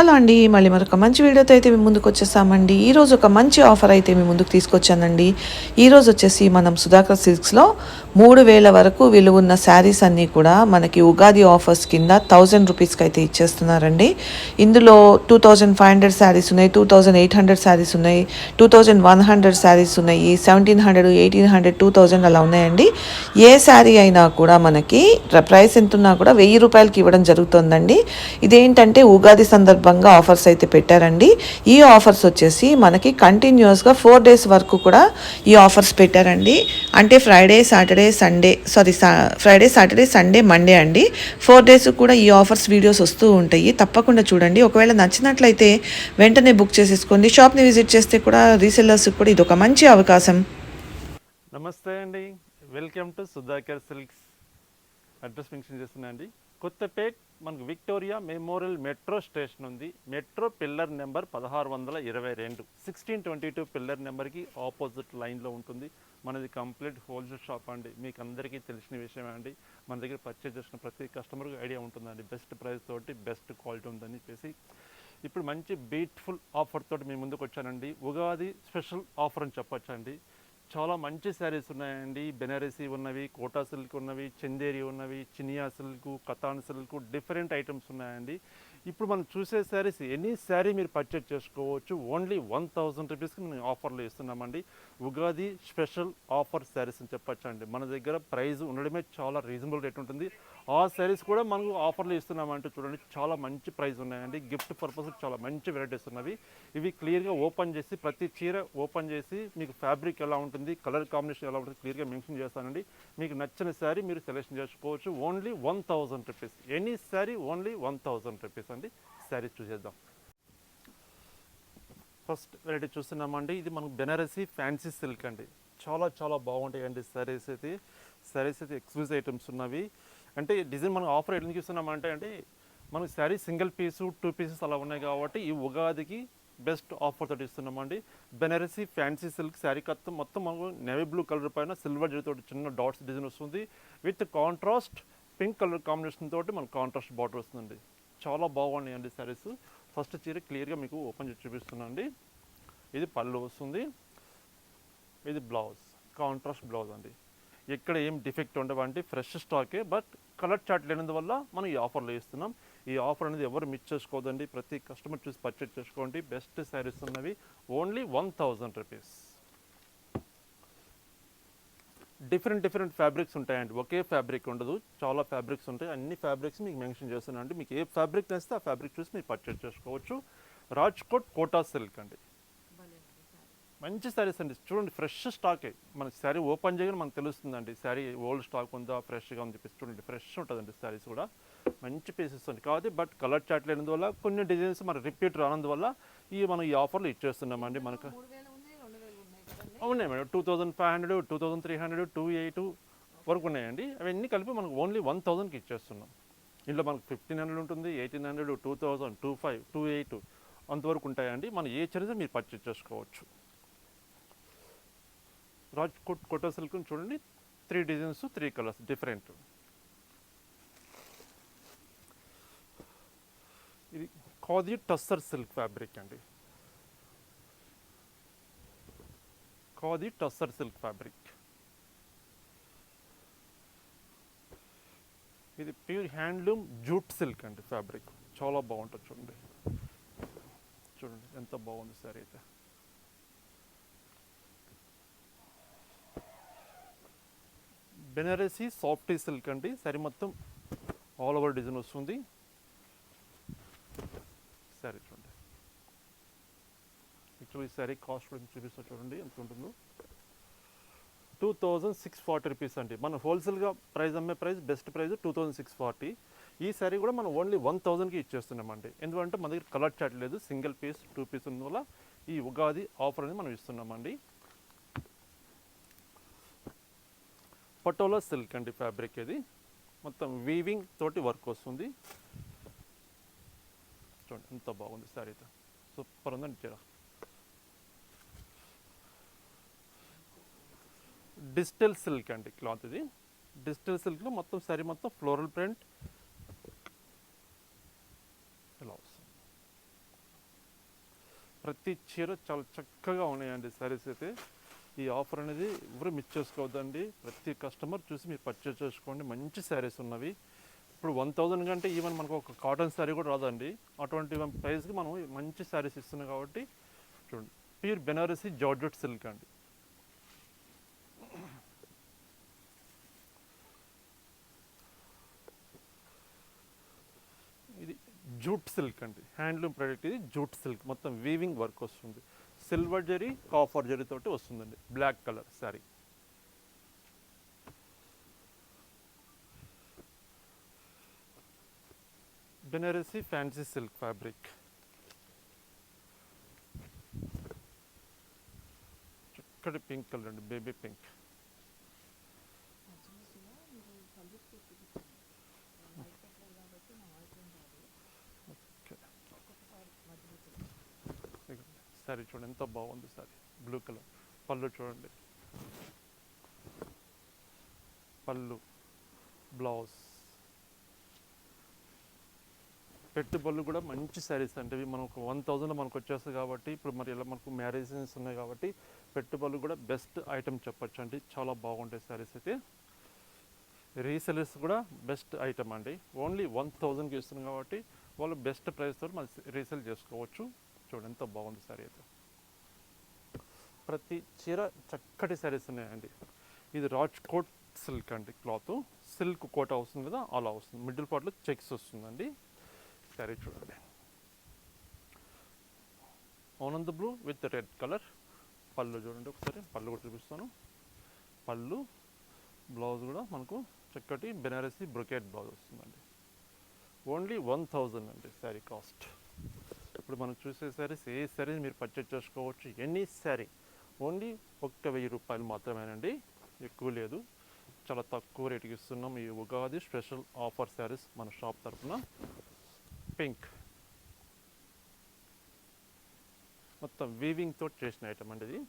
Hello అండి మళ్ళీ మరొక మంచి వీడియోతో అయితే మేము ముందుకు వచ్చేసామండి. ఈరోజు ఒక మంచి ఆఫర్ అయితే మేము ముందుకు తీసుకొచ్చానండి. ఈరోజు వచ్చేసి మనం సుధాకర్ సిల్క్స్లో మూడు వేల వరకు విలువ ఉన్న శారీస్ అన్నీ కూడా మనకి ఉగాది ఆఫర్స్ కింద థౌజండ్ రూపీస్కి అయితే ఇచ్చేస్తున్నారండి. ఇందులో two thousand five hundred saris ఉన్నాయి two thousand eight hundred saris ఉన్నాయి two thousand one hundred saris ఉన్నాయి seventeen hundred eighteen hundred two thousand అలా ఉన్నాయండి. ఏ శారీ అయినా కూడా మనకి ప్రైస్ ఎంత ఉన్నా కూడా వెయ్యి రూపాయలకి ఇవ్వడం జరుగుతుందండి. ఇదేంటంటే ఉగాది సందర్భంగా ఆఫర్స్ అయితే పెట్టారండి. ఈ ఆఫర్స్ వచ్చేసి మనకి కంటిన్యూస్గా ఫోర్ డేస్ వరకు కూడా ఈ ఆఫర్స్ పెట్టారండి. అంటే Friday Saturday Sunday sorry Friday Saturday Sunday Monday అండి. ఫోర్ డేస్ కూడా ఈ ఆఫర్స్ వీడియోస్ వస్తూ ఉంటాయి. తప్పకుండా చూడండి. ఒకవేళ నచ్చినట్లయితే వెంటనే బుక్ చేసేసుకోండి. షాప్ని విజిట్ చేస్తే కూడా రీసెల్లర్స్కి కూడా ఇది ఒక మంచి అవకాశం. నమస్తే అండి. Welcome to Sudhakar silks address mention చేస్తున్నా అండి. కొత్తపేట్ మనకు విక్టోరియా మెమోరియల్ మెట్రో స్టేషన్ ఉంది. మెట్రో పిల్లర్ నెంబర్ పదహారు వందల ఇరవై రెండు. సిక్స్టీన్ ట్వంటీ టూ పిల్లర్ నెంబర్కి ఆపోజిట్ లైన్లో ఉంటుంది. మనది కంప్లీట్ హోల్సేల్ షాప్ అండి. మీకు అందరికీ తెలిసిన విషయమే అండి. మన దగ్గర పర్చేజ్ చేసిన ప్రతి కస్టమర్కి ఐడియా ఉంటుందండి. బెస్ట్ ప్రైస్ తోటి బెస్ట్ క్వాలిటీ ఉందని చెప్పేసి. ఇప్పుడు మంచి బ్యూటిఫుల్ ఆఫర్ తోటి మీ ముందుకు వచ్చానండి ఉగాది స్పెషల్ ఆఫర్ అని చెప్పొచ్చండి. చాలా మంచి శారీస్ ఉన్నాయండి. బెనారసీ ఉన్నవి కోటా సిల్క్ ఉన్నవి చందేరి ఉన్నవి Chiniya silk Katan silk different items ఉన్నాయండి. ఇప్పుడు మనం చూసే శారీస్ ఎనీ శారీ మీరు పర్చేజ్ చేసుకోవచ్చు. ఓన్లీ వన్ థౌజండ్ రూపీస్కి మేము ఆఫర్లో ఇస్తున్నామండి. ఉగాది స్పెషల్ ఆఫర్ శారీస్ అని చెప్పొచ్చండి. మన దగ్గర ప్రైస్ ఉండడమే చాలా రీజనబుల్ రేట్ ఉంటుంది. ఆ శారీస్ కూడా మనకు ఆఫర్లు ఇస్తున్నామంటే చూడండి చాలా మంచి ప్రైస్ ఉన్నాయండి. గిఫ్ట్ పర్పస్ చాలా మంచి వెరైటీస్ ఉన్నవి. ఇవి క్లియర్గా ఓపెన్ చేసి ప్రతి చీర ఓపెన్ చేసి మీకు ఫ్యాబ్రిక్ ఎలా ఉంటుంది కలర్ కాంబినేషన్ ఎలా ఉంటుంది క్లియర్గా మెన్షన్ చేస్తానండి. మీకు నచ్చిన శారీ మీరు సెలెక్షన్ చేసుకోవచ్చు. Only one thousand rupees any sari only one thousand rupees అండి. శారీస్ చూసేద్దాం. ఫస్ట్ వెరైటీ చూస్తున్నామండి. ఇది మనకు బెనారసీ ఫ్యాన్సీ సిల్క్ అండి. చాలా చాలా బాగుంటాయండి సారీస్ అయితే. శారీస్ అయితే ఎక్స్క్లూజివ్ ఐటమ్స్ ఉన్నవి. అంటే డిజైన్ మనం ఆఫర్ ఎందుకు ఇస్తున్నామంటే అంటే మనకు sari single piece two pieces అలా ఉన్నాయి కాబట్టి ఈ ఉగాదికి బెస్ట్ ఆఫర్ తోటి ఇస్తున్నామండి బెనారసీ ఫ్యాన్సీ సిల్క్ శారీ కత్తం మొత్తం మనకు నెవీ బ్లూ కలర్ పైన సిల్వర్ తోటి చిన్న డాట్స్ డిజైన్ వస్తుంది. With contrast pink colour combination తోటి మనకు కాంట్రాస్ట్ బార్డర్ వస్తుందండి. చాలా బాగున్నాయండి శారీస్. ఫస్ట్ చీర క్లియర్గా మీకు ఓపెన్ చేసి చూపిస్తున్నాను ఇది పళ్ళు వస్తుంది. ఇది బ్లౌజ్ కాంట్రాస్ట్ బ్లౌజ్ అండి. ఎక్కడ ఏం డిఫెక్ట్ ఉండవండి ఫ్రెష్ స్టాకే బట్ కలర్ చాట్ లేనందువల్ల మనం ఈ ఆఫర్లో ఇస్తున్నాం ఈ ఆఫర్ అనేది ఎవరు మిస్ చేసుకోదండి ప్రతి కస్టమర్ చూసి పర్చేజ్ చేసుకోండి. బెస్ట్ శారీస్ ఉన్నవి only one thousand rupees. Different different fabrics ఉంటాయండి. ఒకే ఫ్యాబ్రిక్ ఉండదు చాలా ఫ్యాబ్రిక్స్ ఉంటాయి. అన్ని ఫ్యాబ్రిక్స్ మీకు మెన్షన్ చేస్తున్నాను అండి మీకు ఏ ఫ్యాబ్రిక్ నచ్చితే ఆ ఫ్యాబ్రిక్ చూసి మీరు పర్చేజ్ చేసుకోవచ్చు. రాజ్కోట్ కోటా సిల్క్ అండి. మంచి శారీస్ అండి. చూడండి ఫ్రెష్ స్టాకే. మనకి శారీ ఓపెన్ చేయగానే మనకు తెలుస్తుందండి. శారీ ఓల్డ్ స్టాక్ ఉందా ఫ్రెష్గా ఉంది చెప్పేసి చూడండి. ఫ్రెష్ ఉంటుందండి శారీస్ కూడా. మంచి పీసెస్ ఉంది కాబట్టి బట్ కలర్ చాట్ లేనందువల్ల కొన్ని డిజైన్స్ మన రిపీట్ రానందువల్ల ఈ మనం ఈ ఆఫర్లు ఇచ్చేస్తున్నామండి. మనకు ఉన్నాయి madam. Two thousand five hundred two thousand three hundred two eight వరకు ఉన్నాయండి. అవన్నీ కలిపి మనకు ఓన్లీ వన్ థౌజండ్కి ఇచ్చేస్తున్నాం. ఇంట్లో మనకు ఫిఫ్టీన్ హండ్రెడ్ ఉంటుంది eighteen hundred two thousand two five two eight అంతవరకు ఉంటాయండి. మనం ఏ చరిత్ర మీరు పర్చేజ్ చేసుకోవచ్చు. రాజ్కోట్ కొట్టో సిల్క్ చూడండి. Three designs three colours different. ఇది ఖాదీ టస్సర్ సిల్క్ ఫ్యాబ్రిక్ అండి. Khadi tussar silk fabric. ఇది ప్యూర్ హ్యాండ్లూమ్ జూట్ సిల్క్ అండి ఫ్యాబ్రిక్. చాలా బాగుంటుంది చూడండి. చూడండి ఎంత బాగుంది సార్ అయితే. బెనారసీ సాఫ్టీ సిల్క్ అండి. సరి మొత్తం ఆల్ ఓవర్ డిజైన్ వస్తుంది. సరే చూడండి. యాక్చువల్లీ ఈ సారీ కాస్ట్ కూడా చూపిస్తా చూడండి ఎంత ఉంటుందో. Two thousand six forty rupees అండి. మన హోల్సేల్గా ప్రైస్ అమ్మే price best price two thousand six forty. ఈ సారీ కూడా మనం ఓన్లీ వన్ థౌజండ్కి ఇచ్చేస్తున్నామండి. ఎందుకంటే మన దగ్గర కలర్ చాట్ లేదు. సింగిల్ పీస్ టూ పీస్ వల్ల ఈ ఉగాది ఆఫర్ అనేది మనం ఇస్తున్నామండి. పటోలా సిల్క్ అండి ఫ్యాబ్రిక్ ఇది. మొత్తం వీవింగ్ తోటి వర్క్ వస్తుంది. చూడండి ఎంత బాగుంది సారీ అయితే సూపర్ ఉందండి చీర. డిజిటల్ సిల్క్ అండి క్లాత్ ఇది. డిజిటల్ సిల్క్లో మొత్తం సారీ మొత్తం ఫ్లోరల్ ప్రింట్ ఇలా వస్తుంది. ప్రతి చీర చాలా చక్కగా ఉన్నాయండి సారీస్ అయితే. ఈ ఆఫర్ అనేది ఎవరు మిస్ చేసుకోవద్దండి. ప్రతి కస్టమర్ చూసి మీరు పర్చేస్ చేసుకోండి. మంచి శారీస్ ఉన్నవి. ఇప్పుడు వన్ థౌజండ్ కంటే ఈవెన్ మనకు ఒక కాటన్ శారీ కూడా రాదండి. అటువంటి ప్రైస్కి మనం మంచి శారీస్ ఇస్తున్నాం కాబట్టి చూడండి. ప్యూర్ బెనారసీ జార్జెట్ సిల్క్ అండి. ఇది జూట్ సిల్క్ అండి. హ్యాండ్లూమ్ ప్రోడక్ట్ ఇది జూట్ సిల్క్ మొత్తం వీవింగ్ వర్క్ వస్తుంది. సిల్వర్ జరీ కాఫర్ జరీ తోటి వస్తుందండి. Black colour sari Banarasi fancy silk fabric చక్కటి పింక్ కలర్ అండి బేబీ పింక్ శారీ చూడండి ఎంత బాగుంది సారీ బ్లూ కలర్ పళ్ళు చూడండి. పళ్ళు. బ్లౌజ్ పెట్టుబడులు కూడా మంచి శారీస్ అంటే ఇవి మనకు వన్ థౌజండ్లో మనకు వచ్చేస్తుంది కాబట్టి ఇప్పుడు మరి ఇలా మనకు మ్యారేజెస్ ఉన్నాయి కాబట్టి పెట్టుబడులు కూడా బెస్ట్ ఐటమ్ చెప్పొచ్చు అండి చాలా బాగుంటాయి శారీస్ అయితే. రీసెలర్స్ కూడా బెస్ట్ ఐటమ్ అండి. ఓన్లీ వన్ థౌజండ్కి ఇస్తున్నాం కాబట్టి వాళ్ళు బెస్ట్ ప్రైస్తో మనం రీసెల్ చేసుకోవచ్చు. చూడండి ఎంత బాగుంది సారీ అయితే. ప్రతి చీర చక్కటి శారీస్ ఉన్నాయండి. ఇది రాజ్కోట్ సిల్క్ అండి క్లాత్. సిల్క్ కోట వస్తుంది కదా అలా వస్తుంది. మిడిల్ పార్ట్లో చెక్స్ వస్తుందండి. శారీ చూడండి. ఆనంద్ బ్లూ విత్ రెడ్ కలర్ పళ్ళు చూడండి ఒకసారి పళ్ళు కూడా చూపిస్తాను. పళ్ళు బ్లౌజ్ కూడా మనకు చక్కటి బెనారసీ బ్రొకెట్ బ్లౌజ్ వస్తుందండి. ఓన్లీ వన్ థౌజండ్ అండి శారీ కాస్ట్ ఇప్పుడు మనం చూసే శారీస్ ఏ శారీస్ మీరు పర్చేజ్ చేసుకోవచ్చు ఎనీ శారీ ఓన్లీ ఒక్క వెయ్యి రూపాయలు మాత్రమేనండి. ఎక్కువ లేదు. చాలా తక్కువ రేటుకి ఇస్తున్నాం. ఈ ఉగాది స్పెషల్ ఆఫర్ శారీస్ మన షాప్ తరఫున పింక్. మొత్తం వీవింగ్ తోటి చేసిన ఐటమ్ అండి ఇది.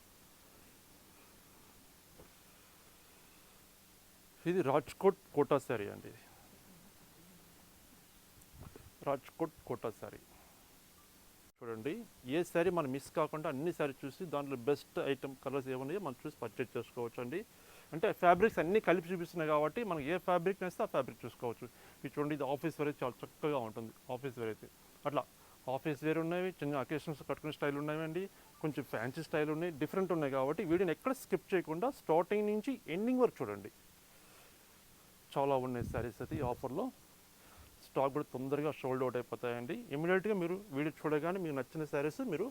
ఇది రాజ్కోట్ కోటా శారీ అండి ఇది. రాజ్కోట్ కోటా శారీ. చూడండి. ఏ శారీ మనం మిస్ కాకుండా అన్ని శారీ చూసి దాంట్లో బెస్ట్ ఐటమ్ కలర్స్ ఏమన్నాయో మనం చూసి పర్చేజ్ చేసుకోవచ్చు అండి అంటే ఫ్యాబ్రిక్స్ అన్నీ కలిపి చూపిస్తున్నాయి కాబట్టి మనం ఏ ఫ్యాబ్రిక్ నేస్తే ఆ ఫ్యాబ్రిక్ చూసుకోవచ్చు. ఇది చూడండి ఇది ఆఫీస్ వేర్ చాలా చక్కగా ఉంటుంది. ఆఫీస్ వేర్ అయితే అట్లా ఆఫీస్ వేర్ ఉన్నాయి చిన్న అకేషన్స్ కట్టుకునే స్టైల్ ఉన్నాయండి కొంచెం ఫ్యాన్సీ స్టైల్ ఉన్నాయి డిఫరెంట్ ఉన్నాయి కాబట్టి వీడియోని ఎక్కడ స్కిప్ చేయకుండా స్టార్టింగ్ నుంచి ఎండింగ్ వరకు చూడండి. చాలా ఉన్నాయి శారీస్ అయితే ఈ ఆఫర్లో. స్టాక్ కూడా తొందరగా షోల్డ్ అవుట్ అయిపోతాయండి. ఇమీడియట్గా మీరు వీడియో చూడగానే మీకు నచ్చిన శారీస్ మీరు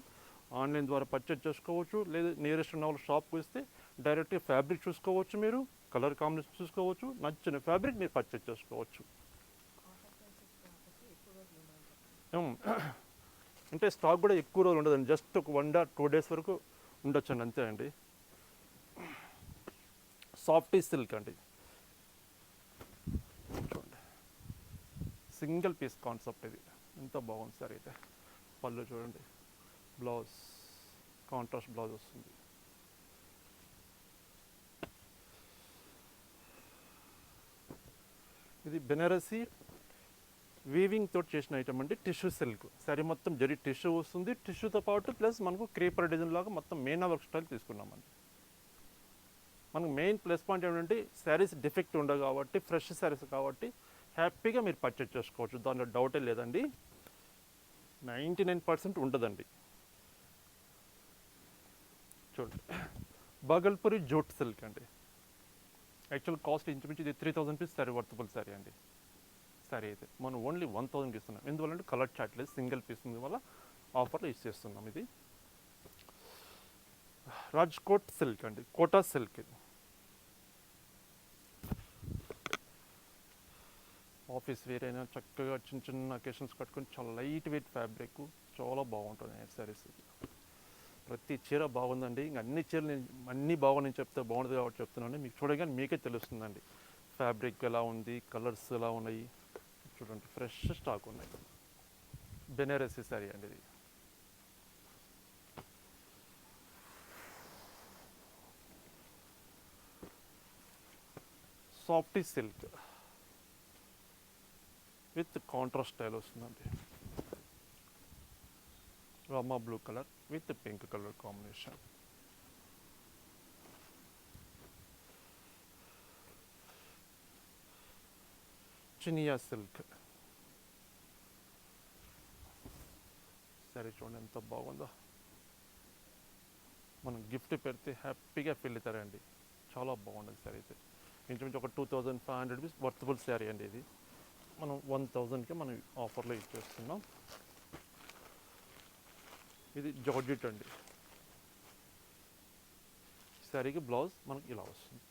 ఆన్లైన్ ద్వారా పర్చేజ్ చేసుకోవచ్చు. లేదా నియరెస్ట్ ఉన్న వాళ్ళు షాప్కి వస్తే డైరెక్ట్గా ఫ్యాబ్రిక్ చూసుకోవచ్చు మీరు కలర్ కాంబినేషన్ చూసుకోవచ్చు నచ్చిన ఫ్యాబ్రిక్ మీరు పర్చేజ్ చేసుకోవచ్చు. అంటే స్టాక్ కూడా ఎక్కువ రోజులు ఉండదండి. జస్ట్ ఒక వన్ డా టూ డేస్ వరకు ఉండొచ్చండి. అంతే అండి. సాఫ్టీ సిల్క్ అండి. సింగిల్ పీస్ కాన్సెప్ట్ ఇది. ఎంత బాగుంది సార్ అయితే. పళ్ళు చూడండి. బ్లౌజ్ కాంట్రాస్ట్ బ్లౌజ్ వస్తుంది. ఇది బెనారసీ వీవింగ్ తోటి చేసిన ఐటమ్ అండి. టిష్యూ సిల్క్ సరే మొత్తం జరి టిష్యూ వస్తుంది. టిష్యూతో పాటు ప్లస్ మనకు క్రీపర్ డిజైన్ లాగా మొత్తం మెయిన్ వర్క్ స్టైల్ తీసుకున్నామండి. మనకు మెయిన్ ప్లస్ పాయింట్ ఏంటంటే శారీస్ డిఫెక్ట్ ఉండవు కాబట్టి ఫ్రెష్ శారీస్ కాబట్టి హ్యాపీగా మీరు పర్చేజ్ చేసుకోవచ్చు. దాంట్లో డౌటే లేదండి. నైంటీ నైన్ పర్సెంట్ ఉండదండి చూడండి. బాగల్పూరి జూట్ సిల్క్ అండి. యాక్చువల్ కాస్ట్ ఇంచుమించు ఇది three thousand piece sari worthable sari అండి. సారీ అయితే. మనం ఓన్లీ వన్ థౌసండ్కి ఇస్తున్నాం. ఎందువల్లంటే కలర్ చాట్ లేదు. సింగిల్ పీస్ ఉంది. వల్ల ఆఫర్లో ఇచ్చేస్తున్నాం ఇది. రాజ్కోట్ సిల్క్ అండి. కోటా సిల్క్ ఇది. ఆఫీస్ వేర్ అయినా చక్కగా చిన్న చిన్న అకేషన్స్ కట్టుకొని చాలా లైట్ వెయిట్ ఫ్యాబ్రిక్ చాలా బాగుంటుంది సారీస్ ప్రతి చీర బాగుందండి. ఇంక అన్ని చీరలు నేను అన్నీ బాగున్నాయి చెప్తే బాగుంటుంది కాబట్టి చెప్తున్నాను. మీకు చూడగానే మీకే తెలుస్తుందండి. ఫ్యాబ్రిక్ ఎలా ఉంది కలర్స్ ఎలా ఉన్నాయి. చూడండి ఫ్రెష్ స్టాక్ ఉన్నాయి. బెనారసీ సారీ అండి ఇది. Softy silk with contrast style వస్తుందండి. Rama blue colour with pink colour combination. Chiniya silk. సరే చూడండి ఎంత బాగుందో. మనం గిఫ్ట్ పెడితే హ్యాపీగా ఫీల్ అవుతారండి. చాలా బాగుంటుంది సారీ అయితే. ఇంచుమించు ఒక two thousand five hundred rupees worthable sari అండి ఇది. మనం వన్ థౌజండ్కి మనం ఆఫర్లో ఇచ్చేస్తున్నాం. ఇది జార్జెట్ అండి. శారీకి బ్లౌజ్ మనకి ఇలా వస్తుంది.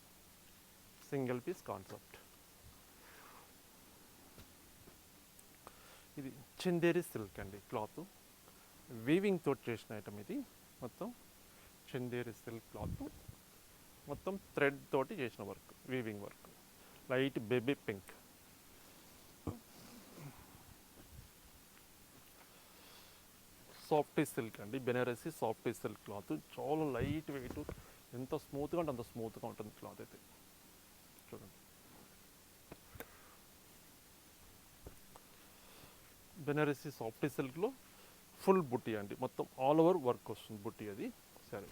సింగిల్ పీస్ కాన్సెప్ట్ ఇది చందేరి సిల్క్ అండి క్లాత్ వీవింగ్ తోటి చేసిన ఐటమ్ ఇది. మొత్తం చందేరి సిల్క్ క్లాత్ మొత్తం థ్రెడ్ తోటి చేసిన work weaving work light baby pink soft silk అండి. Banarasi soft silk cloth. చాలా లైట్ వెయిట్. ఎంత స్మూత్గా అంటే అంత స్మూత్గా ఉంటుంది క్లాత్ అయితే. చూడండి. బెనారసి సాఫ్ట్ సిల్క్లో ఫుల్ బుట్టి అండి. మొత్తం ఆల్ ఓవర్ వర్క్ వస్తుంది బుట్టి అది. సరే.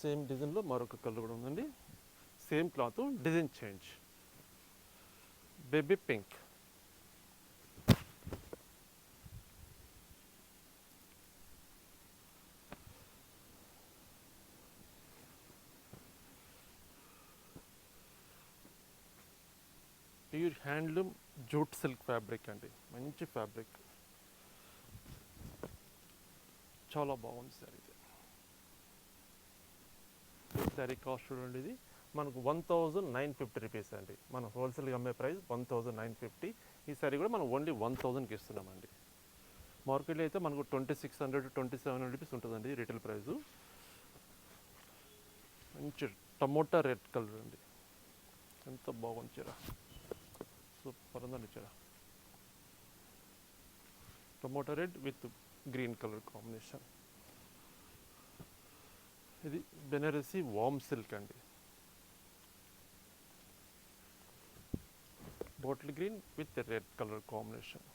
సేమ్ డిజైన్లో మరొక కలర్ కూడా ఉందండి. Same cloth design change. Baby pink. Pure handloom jute silk fabric అండి. మంచి ఫ్యాబ్రిక్. చాలా బాగుంది సార్ ఇది. సారీ కాస్ట్ చూడండి ఇది. మనకు one thousand nine fifty rupees అండి. మన హోల్సేల్గా అమ్మే price one thousand nine fifty. ఈ సారీ కూడా మనం ఓన్లీ వన్ థౌజండ్కి ఇస్తున్నామండి. మార్కెట్లో అయితే మనకు twenty six hundred twenty seven hundred rupees ఉంటుందండి రీటైల్ ప్రైస్. మంచి టమోటా రెడ్ కలర్ అండి. ఎంత బాగుంది చీర. సూపర్ ఉందండి చీర. Tomato red with green colour combination. ఇది బెనరసి వామ్ సిల్క్ అండి. Bottle green with red colour combination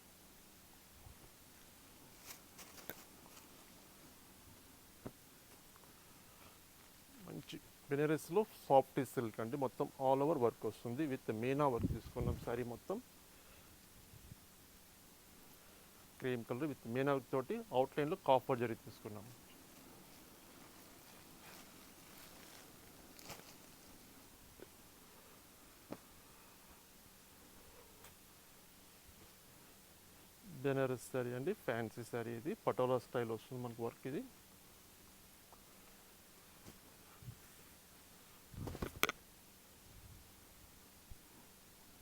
మంచి బెనారస్లో సాఫ్ట్ సిల్క్ అండి. మొత్తం ఆల్ ఓవర్ వర్క్ వస్తుంది. విత్ మీనా వర్క్ తీసుకున్నాం సారీ మొత్తం. Cream colour with meena work తోటి అవుట్లైన్లో కాఫర్ జరీ తీసుకున్నాం. బెనారస్ శారీ అండి ఫ్యాన్సీ శారీ ఇది పటోలా స్టైల్ వస్తుంది మనకు వర్క్ ఇది.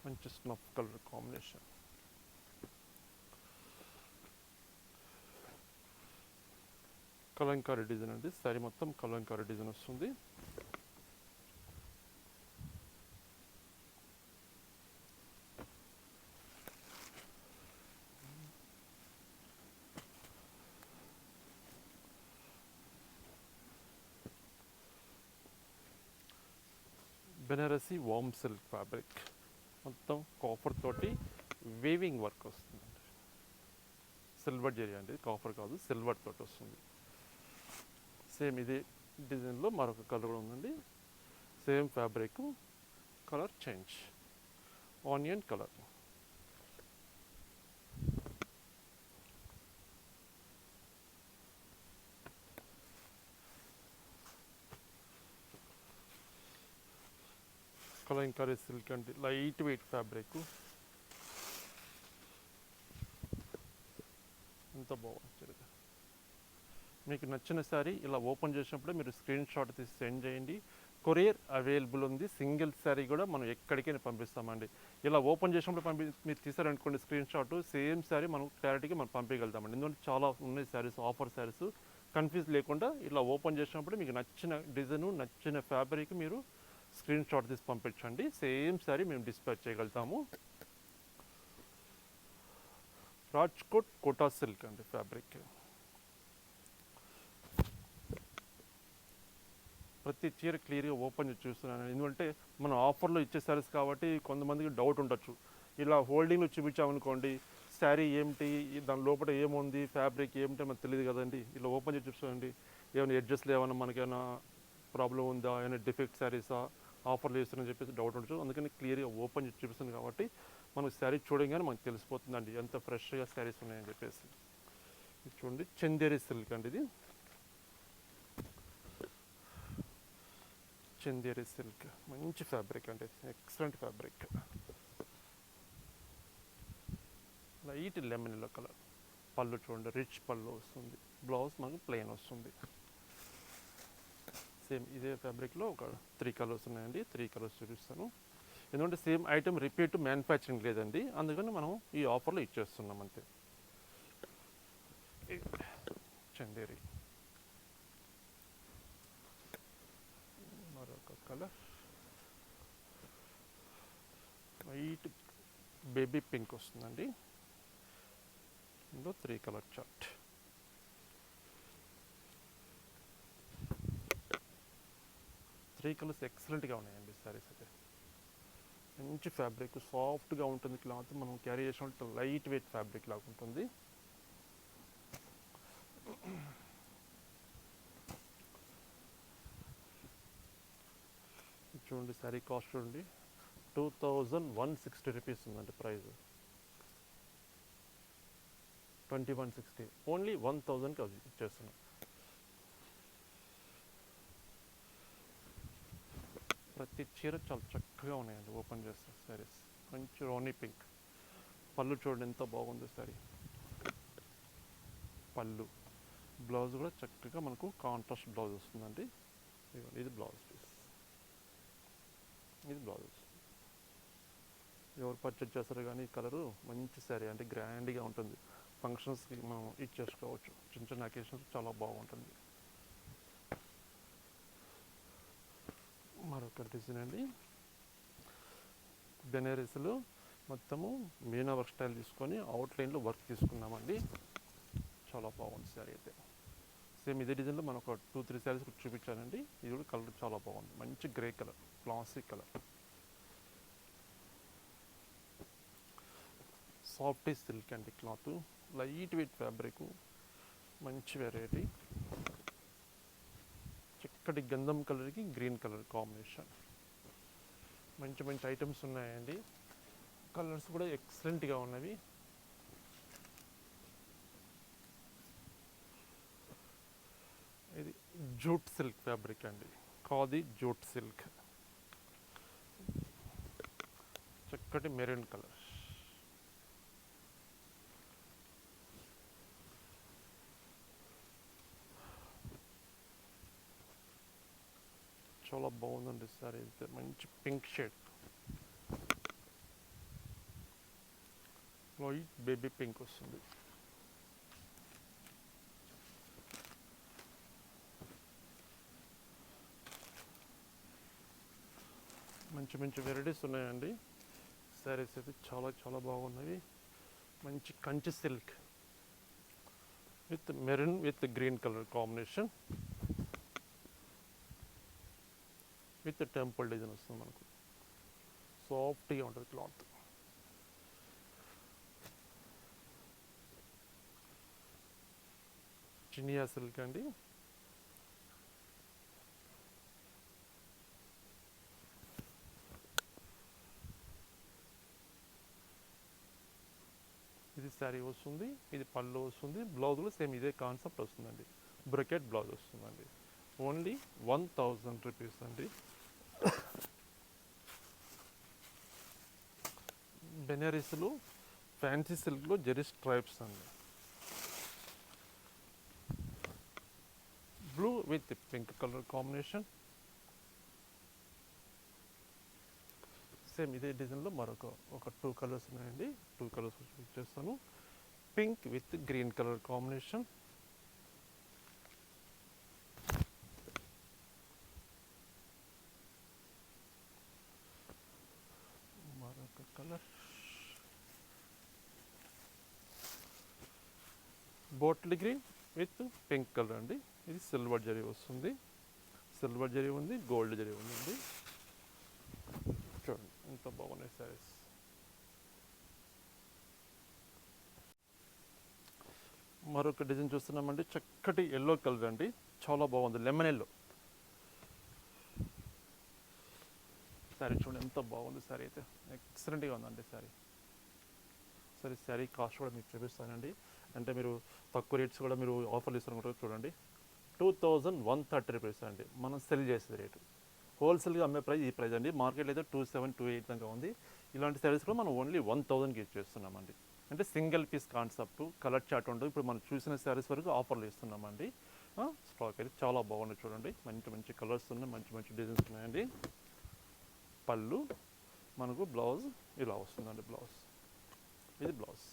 మంచి snuff colour combination Kalamkari design అండి శారీ మొత్తం కలంకారీ డిజైన్ వస్తుంది. వచ్చేసి వామ్ సిల్క్ ఫ్యాబ్రిక్ మొత్తం కాపర్ తోటి వేవింగ్ వర్క్ వస్తుందండి సిల్వర్ జరీ అండి కాపర్ కాదు సిల్వర్ తోటి వస్తుంది. సేమ్ ఇదే డిజైన్లో మరొక కలర్ కూడా ఉందండి. Same fabric colour change onion colour Kalamkari silk అంటే లైట్ వెయిట్ ఫ్యాబ్రిక్. ఎంత బాగుంది మీకు నచ్చిన శారీ ఇలా ఓపెన్ చేసినప్పుడు మీరు స్క్రీన్ షాట్ తీసి సెండ్ చేయండి. కొరియర్ అవైలబుల్ ఉంది. సింగిల్ శారీ కూడా మనం ఎక్కడికైనా పంపిస్తామండి. ఇలా ఓపెన్ చేసినప్పుడు పంపి మీరు తీసారనుకోండి స్క్రీన్ షాట్ సేమ్ శారీ మనం క్లారిటీగా మనం పంపించగలుగుతామండి. ఎందుకంటే చాలా ఉన్నాయి శారీస్ ఆఫర్ శారీస్. కన్ఫ్యూజ్ లేకుండా ఇలా ఓపెన్ చేసినప్పుడు మీకు నచ్చిన డిజైను నచ్చిన ఫ్యాబ్రిక్ మీరు స్క్రీన్ షాట్ తీసి పంపించండి. సేమ్ సారీ మేము డిస్పాచ్ చేయగలుగుతాము. రాజ్కోట్ కోటా సిల్క్ అండి ఫ్యాబ్రిక్. ప్రతి చీర క్లియర్గా ఓపెన్ చేసి చూస్తున్నాను. ఎందుకంటే మనం ఆఫర్లో ఇచ్చే సారీస్ కాబట్టి కొంతమందికి డౌట్ ఉండొచ్చు. ఇలా హోల్డింగ్లో చూపించామనుకోండి శారీ ఏమిటి దాని లోపల ఏముంది ఫ్యాబ్రిక్ ఏమిటి మనకు తెలియదు కదండి. ఇలా ఓపెన్ చేసి చూసుకోండి ఏమైనా అడ్జస్ట్లు ఏమైనా మనకేమైనా ప్రాబ్లం ఉందా? ఏమైనా డిఫెక్ట్ శారీసా ఆఫర్లు చేస్తున్నారని చెప్పేసి డౌట్ ఉండొచ్చు. అందుకని క్లియర్గా ఓపెన్ చూపిస్తుంది కాబట్టి మనకు శారీ చూడగానే మనకు తెలిసిపోతుందండి. ఎంత ఫ్రెష్గా శారీస్ ఉన్నాయని చెప్పేసి. చూడండి చందేరి సిల్క్ అండి ఇది. చందేరి సిల్క్ మంచి ఫ్యాబ్రిక్ అండి excellent fabric light lemon colour pallu చూడండి రిచ్ పళ్ళు వస్తుంది. బ్లౌజ్ మనకు ప్లెయిన్ వస్తుంది. సేమ్ ఇదే ఫ్యాబ్రిక్లో ఒక త్రీ కలర్స్ ఉన్నాయండి. త్రీ కలర్స్ చూపిస్తాను. ఎందుకంటే సేమ్ ఐటమ్ రిపీట్ మ్యానుఫ్యాక్చరింగ్ లేదండి. అందుకని మనం ఈ ఆఫర్లో ఇచ్చేస్తున్నాం అంతే. చందేరి మరొక కలర్. వైట్ బేబీ పింక్ వస్తుందండి. ఇందులో three colour chart. Three colours ఎక్సలెంట్గా ఉన్నాయండి శారీస్ అయితే. మంచి ఫ్యాబ్రిక్ సాఫ్ట్గా ఉంటుంది క్లాత్. మనం క్యారీ చేసినట్టు లైట్ వెయిట్ ఫ్యాబ్రిక్ లాగా ఉంటుంది. చూడండి శారీ కాస్ట్ చూడండి. Two thousand one sixty rupees ఉందండి price. Twenty one sixty. Only one థౌజండ్కి అది ఇచ్చేస్తున్నాం. ప్రతి చీర చాలా చక్కగా ఉన్నాయండి ఓపెన్ చేస్తే శారీస్ మంచి రోనీ పింక్ పళ్ళు చూడండి ఎంత బాగుంది శారీ పళ్ళు. బ్లౌజ్ కూడా చక్కగా మనకు కాంట్రాస్ట్ బ్లౌజ్ వస్తుందండి. ఇది బ్లౌజ్ పీస్ ఇది బ్లౌజ్ ఎవరు పర్చేజ్ చేస్తారు కానీ కలరు మంచి శారీ అంటే గ్రాండ్గా ఉంటుంది. ఫంక్షన్స్కి మనం ఇచ్చేసుకోవచ్చు. చిన్న చిన్న అకేషన్స్ చాలా బాగుంటుంది. మరొకటి తీసినండి. బెనరీస్లు మొత్తము మీనా వర్క్ స్టైల్ తీసుకొని అవుట్లైన్లో వర్క్ తీసుకున్నామండి. చాలా బాగుంది శారీ అయితే. సేమ్ ఇదే డిజైన్లో మనం ఒక టూ త్రీ శారీస్ కూడా చూపించానండి. ఇది కూడా కలర్ చాలా బాగుంది. మంచి grey colour classic colour. Soft silk అండి క్లాత్. Light weight fabric. మంచి వెరైటీ చక్కటి గంధం కలర్కి గ్రీన్ కలర్ కాంబినేషన్. మంచి మంచి ఐటమ్స్ ఉన్నాయండి. కలర్స్ కూడా ఎక్సలెంట్గా ఉన్నవి. ఇది జూట్ సిల్క్ ఫ్యాబ్రిక్ అండి. Khadi jute silk. చక్కటి మెరూన్ కలర్. చాలా బాగుందండి సార్ అయితే మంచి pink shade light baby pink వస్తుంది మంచి మంచి వెరైటీస్ ఉన్నాయండి. శారీస్ అయితే చాలా చాలా బాగున్నవి మంచి Kanchi silk with maroon with green colour combination with temple design వస్తుంది మనకు. సాఫ్ట్గా ఉంటుంది క్లాత్. చినియా సిల్క్ అండి. ఇది శారీ వస్తుంది ఇది పళ్ళు వస్తుంది బ్లౌజ్ కూడా సేమ్ ఇదే కాన్సెప్ట్ వస్తుందండి. బ్రకెట్ బ్లౌజ్ వస్తుందండి. ఓన్లీ వన్ థౌజండ్ రూపీస్ అండి. బెనారస్లు ఫ్యాన్సీ సిల్క్లో జెరీ స్ట్రైప్స్ అండి. Blue with pink colour combination. Same ఇదే డిజైన్లో మరొక ఒక టూ కలర్స్ ఉన్నాయండి. టూ కలర్స్ చూపిస్తాను pink with green colour combination మరొక colour bottle green with pink colour అండి. ఇది సిల్వర్ జరీ వస్తుంది. సిల్వర్ జరీ ఉంది గోల్డ్ జరీ ఉందండి. చూడండి ఎంత బాగున్నాయి సారీస్ మరొక డిజైన్ చూస్తున్నామండి. చక్కటి ఎల్లో కలర్ అండి. చాలా బాగుంది లెమన్ ఎల్లో సారీ చూడండి ఎంత బాగుంది సారీ అయితే. ఎక్సలెంట్గా ఉందండి సారీ సరే శారీ కాస్ట్ కూడా మీకు చూపిస్తానండి. అంటే మీరు తక్కువ రేట్స్ కూడా మీరు ఆఫర్లు ఇస్తున్నారు చూడండి. Two thousand one thirty rupees అండి. మనం సెల్ చేసే రేటు. హోల్సేల్గా అమ్మే ప్రైస్ ఈ ప్రైస్ అండి. మార్కెట్లో అయితే టూ సెవెన్ టూ ఎయిట్ దాకా ఉంది. ఇలాంటి శారీస్ కూడా మనం ఓన్లీ వన్ థౌజండ్కి ఇచ్చేస్తున్నామండి అంటే single piece concept colour chart ఉండదు ఇప్పుడు మనం చూసిన శారీస్ వరకు ఆఫర్లు ఇస్తున్నామండి. స్టాక్ అయితే చాలా బాగుంది చూడండి. మంచి మంచి కలర్స్ ఉన్నాయి. మంచి మంచి డిజైన్స్ ఉన్నాయండి. పళ్ళు మనకు బ్లౌజ్ ఇలా వస్తుందండి బ్లౌజ్ ఇది బ్లౌజ్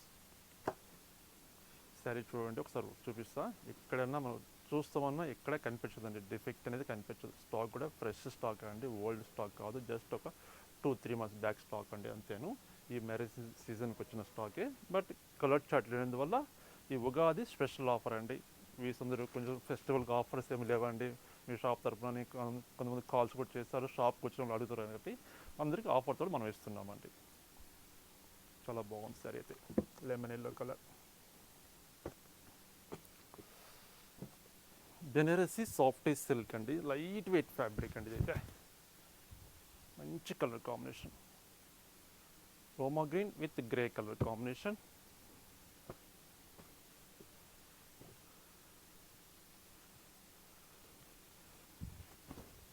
శారీ చూడండి ఒకసారి చూపిస్తా. ఎక్కడన్నా మనం చూస్తామన్నా ఎక్కడ కనిపించదండి. డిఫెక్ట్ అనేది కనిపించదు. స్టాక్ కూడా ఫ్రెష్ స్టాక్ అండి. ఓల్డ్ స్టాక్ కాదు. జస్ట్ ఒక two three months back stock అండి అంతేను. ఈ మ్యారేజ్ సీజన్కి వచ్చిన స్టాకే. బట్ కలర్ చార్ట్ లేనందువల్ల ఈ ఉగాది స్పెషల్ ఆఫర్ అండి. వీస్ అందరూ కొంచెం ఫెస్టివల్కి ఆఫర్స్ ఏమి లేవండి. మీ షాప్ తరఫున కొంతమంది కాల్స్ కూడా చేస్తారు. షాప్కి వచ్చిన వాళ్ళు అడుగుతారు కాబట్టి అందరికీ ఆఫర్తో మనం ఇస్తున్నామండి. చాలా బాగుంది సరే అయితే. Lemon yellow colour. Banarasi soft silk అండి లైట్ వెయిట్ ఫ్యాబ్రిక్ అండి ఇదైతే మంచి colour combination Roma green with grey colour combination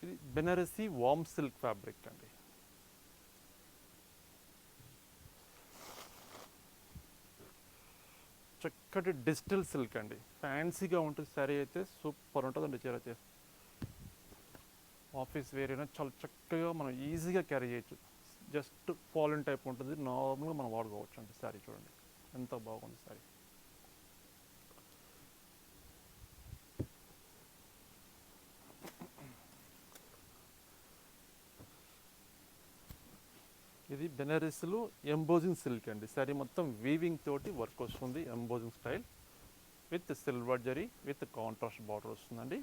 ఇది బెనారసి వామ్ సిల్క్ ఫ్యాబ్రిక్ అండి చక్కటి డిజిటల్ సిల్క్ అండి. ఫ్యాన్సీగా ఉంటుంది శారీ అయితే సూపర్ ఉంటుందండి చీర అయితే. ఆఫీస్ వేర్ అయినా చాలా చక్కగా మనం ఈజీగా క్యారీ చేయొచ్చు. జస్ట్ ఫాలిన్ టైప్ ఉంటుంది. నార్మల్గా మనం వాడుకోవచ్చు అండి శారీ చూడండి. ఎంత బాగుంది శారీ ఇది బెనారస్లో ఎంబోజింగ్ సిల్క్ అండి. శారీ మొత్తం వీవింగ్ తోటి వర్క్ వస్తుంది embossing style. With silver zari with contrast border వస్తుందండి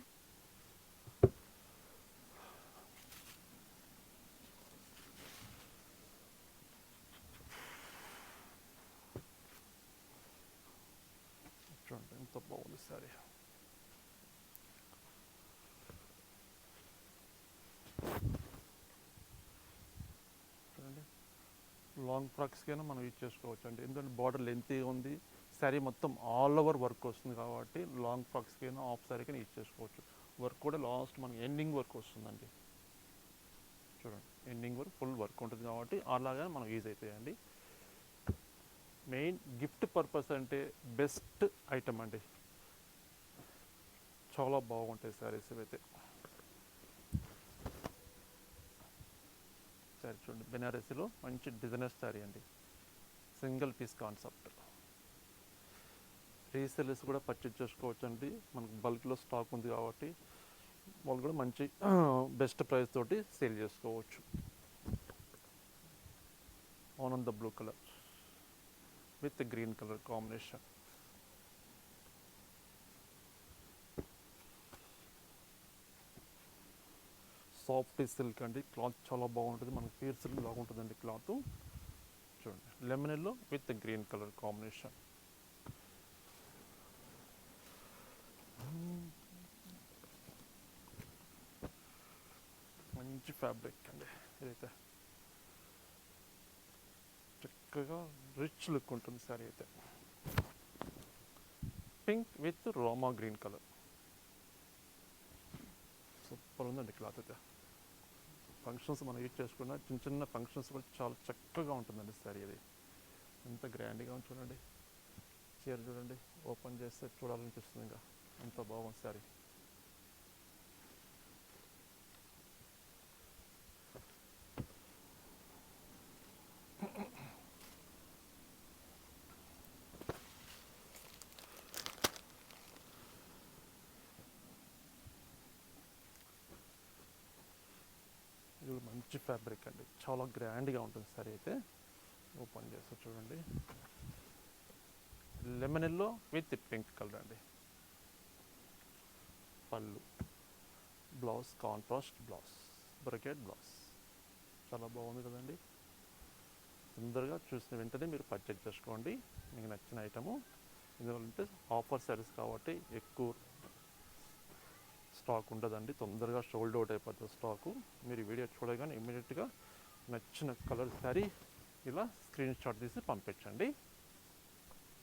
చూడండి ఎంత బాగుంది శారీ చూడండి లాంగ్ ఫ్రాక్స్కైనా మనం యూజ్ చేసుకోవచ్చు. అండి ఎందుకంటే బార్డర్ లెంత్ ఉంది శారీ మొత్తం ఆల్ ఓవర్ వర్క్ వస్తుంది కాబట్టి లాంగ్ ఫ్రాక్స్కైనా ఆఫ్ శారీకైనా యూజ్ చేసుకోవచ్చు. వర్క్ కూడా లాస్ట్ మనకి ఎండింగ్ వర్క్ వస్తుందండి. చూడండి ఎండింగ్ వర్క్ ఫుల్ వర్క్ ఉంటుంది కాబట్టి అలాగే మనం యూజ్ అవుతాయండి మెయిన్ గిఫ్ట్ పర్పస్ అంటే బెస్ట్ ఐటమ్ అండి. చాలా బాగుంటాయి శారీస్ అయితే శారీ చూడండి. బెనారసీలో మంచి డిజైనర్ శారీ అండి. Single piece concept. రీసెల్స్ కూడా పర్చేజ్ చేసుకోవచ్చు అండి మనకు బల్క్లో స్టాక్ ఉంది కాబట్టి వాళ్ళు కూడా మంచి బెస్ట్ ప్రైస్ తోటి సేల్ చేసుకోవచ్చు. ఆనంద blue colour with green colour combination soft silk అండి. క్లాత్ చాలా బాగుంటుంది. మనకి ప్యూర్ సిల్క్ బాగుంటుందండి క్లాత్ చూడండి. Lemon yellow with green colour combination మంచి ఫ్యాబ్రిక్ అండి. ఇదైతే చక్కగా రిచ్ లుక్ ఉంటుంది సారీ అయితే. Pink with Rama green colour super ఉందండి క్లాత్ అయితే. ఫంక్షన్స్ మనం యూజ్ చేసుకున్న చిన్న చిన్న ఫంక్షన్స్ కూడా చాలా చక్కగా ఉంటుందండి సారీ అది. ఎంత గ్రాండ్గా ఉంది చూడండి. చీర చూడండి. ఓపెన్ చేస్తే చూడాలనిపిస్తుంది ఇంకా. ఎంత బాగుంది సారీ ఫ్యాబ్రిక్ అండి. చాలా గ్రాండ్గా ఉంటుంది సారీ అయితే. ఓపెన్ చేస్తా చూడండి. Lemon yellow with pink colour అండి. Pallu. Blouse contrast blouse brocade blouse చాలా బాగుంది కదండి. తొందరగా చూసిన వెంటనే మీరు పర్చేజ్ చేసుకోండి. మీకు నచ్చిన ఐటము ఎందుకంటే ఆఫర్ సారీస్ కాబట్టి ఎక్కువ స్టాక్ ఉండదండి. తొందరగా షోల్డ్ అవుట్ అయిపోతుంది స్టాకు. మీరు వీడియో చూడగానే ఇమీడియట్గా నచ్చిన కలర్ శారీ ఇలా స్క్రీన్ షాట్ తీసి పంపించండి.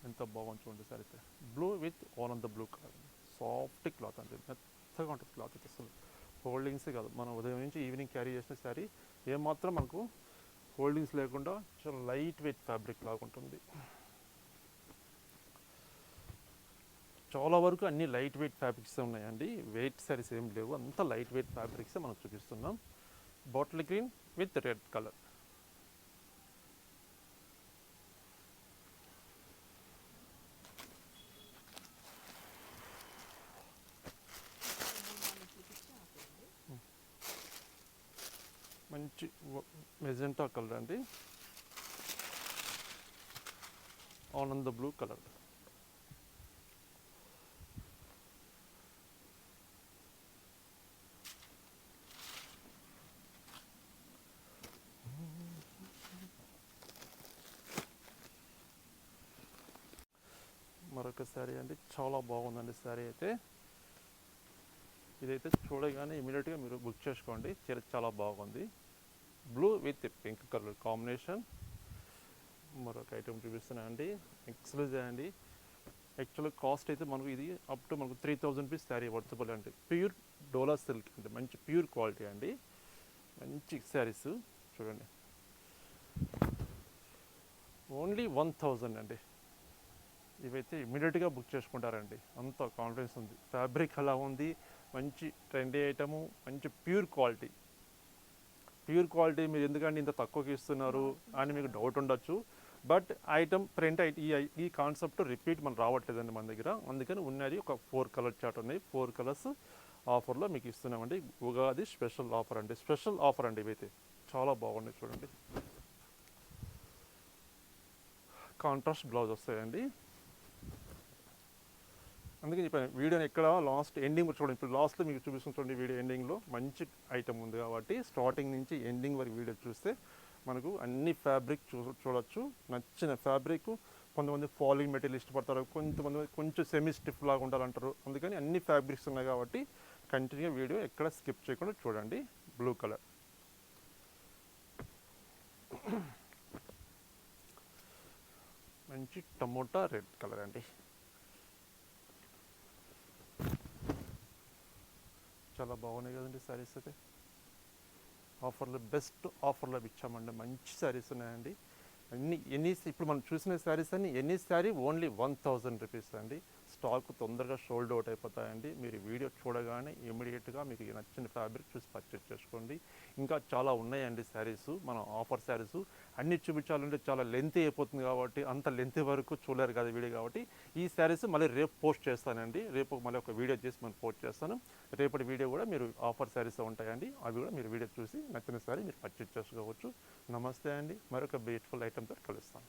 ఎంత బాగుంది చూడండి సార్ అయితే. Blue with on the blue colour soft cloth అండి. మెత్తగా ఉంటుంది క్లాత్ అయితే అసలు. హోల్డింగ్స్ కాదు. మనం ఉదయం నుంచి ఈవినింగ్ క్యారీ చేసిన శారీ. ఏమాత్రం మనకు హోల్డింగ్స్ లేకుండా చాలా లైట్ వెయిట్ ఫ్యాబ్రిక్ లాగా ఉంటుంది. చాలా వరకు అన్ని లైట్ వెయిట్ ఫ్యాబ్రిక్స్ ఉన్నాయండి. వెయిట్ సారీస్ ఏం లేవు. అంతా లైట్ వెయిట్ ఫ్యాబ్రిక్స్ మనం చూపిస్తున్నాం. Bottle green with red colour. మంచి మెజెంటా కలర్ అండి. ఆనంద బ్లూ కలర్ మరొక శారీ అండి చాలా బాగుందండి శారీ అయితే. ఇదైతే చూడగానే ఇమీడియట్గా మీరు బుక్ చేసుకోండి. చీర చాలా బాగుంది. Blue with pink colour combination మరొక ఐటమ్ చూపిస్తున్నా ఎక్స్క్లూజ్ అండి. యాక్చువల్గా కాస్ట్ అయితే మనకు ఇది అప్ టు మనకు three thousand rupees sari worthable అండి. ప్యూర్ డోలా సిల్క్ అంటే మంచి ప్యూర్ క్వాలిటీ అండి. మంచి శారీస్ చూడండి. ఓన్లీ వన్ థౌజండ్ అండి. ఇవైతే ఇమీడియట్గా బుక్ చేసుకుంటారండి. అంత కాన్ఫిడెన్స్ ఉంది. ఫ్యాబ్రిక్ అలా ఉంది. మంచి ట్రెండీ ఐటము మంచి ప్యూర్ క్వాలిటీ ప్యూర్ క్వాలిటీ మీరు ఎందుకంటే ఇంత తక్కువకి ఇస్తున్నారు అని మీకు డౌట్ ఉండొచ్చు. బట్ ఐటమ్ ప్రింట్ ఈ ఈ కాన్సెప్ట్ రిపీట్ మనం రావట్లేదండి మన దగ్గర. అందుకని ఉన్నది ఒక ఫోర్ కలర్ చార్ట్ ఉన్నాయి ఫోర్ కలర్స్ ఆఫర్లో మీకు ఇస్తున్నామండి. ఉగాది స్పెషల్ ఆఫర్ అండి. స్పెషల్ ఆఫర్ అండి ఇవైతే. చాలా బాగున్నాయి చూడండి. కాంట్రాస్ట్ బ్లౌజ్ వస్తాయండి. అందుకే చెప్పాను వీడియోని ఎక్కడ లాస్ట్ ఎండింగ్ చూడండి ఇప్పుడు లాస్ట్లో మీకు చూపిస్తుంది చూడండి వీడియో ఎండింగ్లో మంచి ఐటమ్ ఉంది కాబట్టి స్టార్టింగ్ నుంచి ఎండింగ్ వరకు వీడియో చూస్తే మనకు అన్ని ఫ్యాబ్రిక్ చూ చూడొచ్చు. నచ్చిన ఫ్యాబ్రిక్ కొంతమంది ఫాలింగ్ మెటీరియల్ ఇష్టపడతారు కొంతమంది కొంచెం సెమీ స్టిఫ్ లాగా ఉండాలంటారు. అందుకని అన్ని ఫ్యాబ్రిక్స్ ఉన్నాయి కాబట్టి కంటిన్యూ వీడియో ఎక్కడ స్కిప్ చేయకుండా చూడండి. బ్లూ కలర్ మంచి టమోటా రెడ్ కలర్ అండి. చాలా బాగున్నాయి కదండి శారీస్ అయితే. ఆఫర్లో బెస్ట్ ఆఫర్లో ఇచ్చామండి. మంచి శారీస్ ఉన్నాయండి. అన్ని ఎన్ని ఇప్పుడు మనం చూసిన శారీస్ అన్ని ఎన్ని sari? Only one thousand rupees అండి. స్టాక్ తొందరగా షోల్డ్ అవుట్ అయిపోతాయండి. మీరు వీడియో చూడగానే ఇమీడియట్గా మీకు నచ్చిన ఫ్యాబ్రిక్ చూసి పర్చేస్ చేసుకోండి. ఇంకా చాలా ఉన్నాయండి శారీస్. మన ఆఫర్ శారీస్. అన్ని చూపించాలంటే చాలా లెంత్ అయిపోతుంది కాబట్టి అంత లెంత్ వరకు చూడలేరు కదా వీడియో కాబట్టి ఈ శారీస్ మళ్ళీ రేపు పోస్ట్ చేస్తానండి. రేపు మళ్ళీ ఒక వీడియో చేసి మనం పోస్ట్ చేస్తాను. రేపటి వీడియో కూడా మీరు ఆఫర్ శారీస్ ఉంటాయండి. అవి కూడా మీరు వీడియో చూసి నచ్చిన శారీ మీరు పర్చేస్ చేసుకోవచ్చు. నమస్తే అండి. మరొక బ్యూటిఫుల్ ఐటెంతో కలుస్తాను.